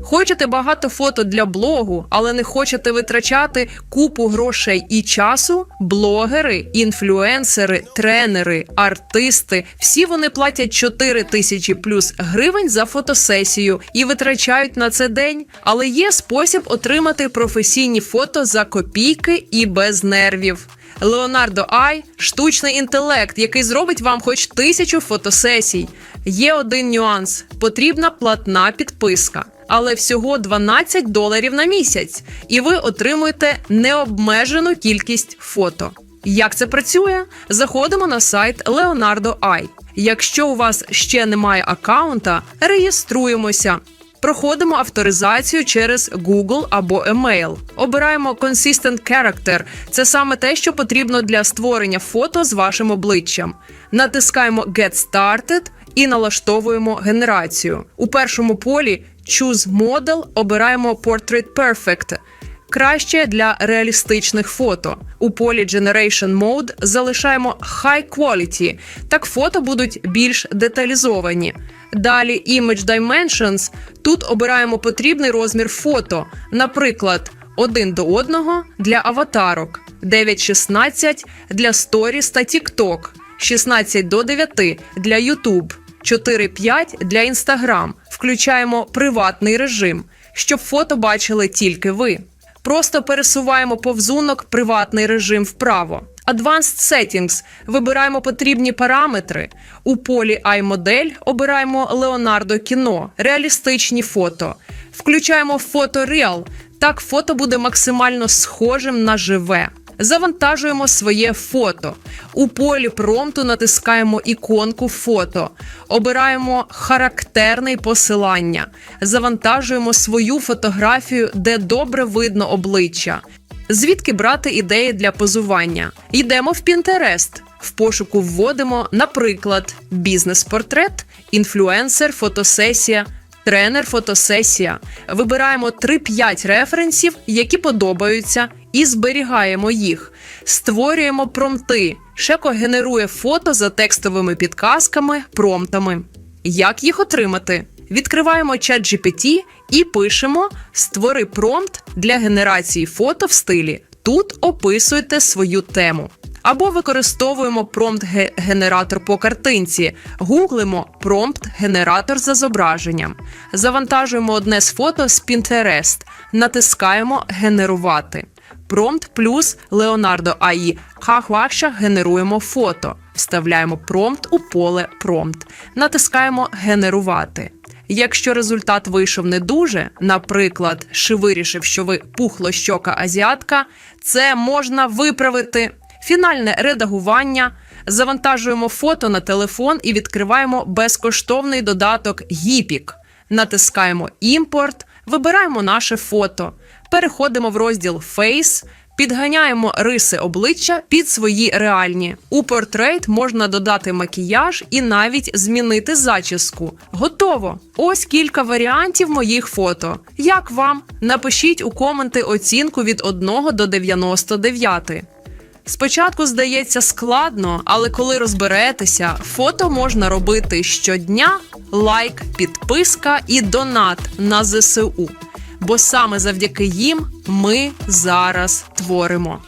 Хочете багато фото для блогу, але не хочете витрачати купу грошей і часу? Блогери, інфлюенсери, тренери, артисти всі вони платять 4 тисячі плюс гривень за фотосесію і витрачають на це день. Але є спосіб отримати професійні фото за копійки і без нервів. Леонардо Ай штучний інтелект, який зробить вам хоч тисячу фотосесій. Є один нюанс: потрібна платна підписка, але всього 12 доларів на місяць, і ви отримуєте необмежену кількість фото. Як це працює? Заходимо на сайт Leonardo Ай. Якщо у вас ще немає аккаунта, реєструємося. Проходимо авторизацію через Google або Email. Обираємо Consistent Character. Це саме те, що потрібно для створення фото з вашим обличчям. Натискаємо Get Started і налаштовуємо генерацію. У першому полі Choose Model обираємо Portrait Perfect. Краще для реалістичних фото. У полі Generation Mode залишаємо High Quality, так фото будуть більш деталізовані. Далі Image Dimensions. Тут обираємо потрібний розмір фото, наприклад, 1 до 1 для аватарок, 9.16 для сторіс та TikTok, 16 до 9 для YouTube, 4.5 для Instagram. Включаємо приватний режим, щоб фото бачили тільки ви. Просто пересуваємо повзунок приватний режим вправо. Advanced Settings. Вибираємо потрібні параметри. У полі iModelь обираємо Leonardo кіно, реалістичні фото. Включаємо фото Real. Так фото буде максимально схожим на живе. Завантажуємо своє фото. У полі промпту натискаємо іконку фото. Обираємо характерне посилання. Завантажуємо свою фотографію, де добре видно обличчя. Звідки брати ідеї для позування? Йдемо в Pinterest. В пошуку вводимо, наприклад, бізнес-портрет, інфлюенсер, фотосесія, тренер, фотосесія. Вибираємо 3-5 референсів, які подобаються, і зберігаємо їх. Створюємо промпти. Шеко генерує фото за текстовими підказками, промптами. Як їх отримати? Відкриваємо чат GPT і пишемо Створи промпт для генерації фото в стилі. Тут описуйте свою тему. Або використовуємо промпт-генератор по картинці, гуглимо промпт-генератор за зображенням, завантажуємо одне з фото з Pinterest, натискаємо Генерувати. Промпт плюс Leonardo AI. Хахвакша генеруємо фото. Вставляємо промпт у поле промпт. Натискаємо Генерувати. Якщо результат вийшов не дуже, наприклад, Ши вирішив, що ви пухлощока азіатка, це можна виправити. Фінальне редагування. Завантажуємо фото на телефон і відкриваємо безкоштовний додаток Гіпік. Натискаємо Імпорт, вибираємо наше фото, переходимо в розділ Face, підганяємо риси обличчя під свої реальні. У портрейт можна додати макіяж і навіть змінити зачіску. Готово! Ось кілька варіантів моїх фото. Як вам? Напишіть у коменти оцінку від 1 до 99. Спочатку здається складно, але коли розберетеся, фото можна робити щодня, лайк, підписка і донат на ЗСУ. Бо саме завдяки їм ми зараз творимо.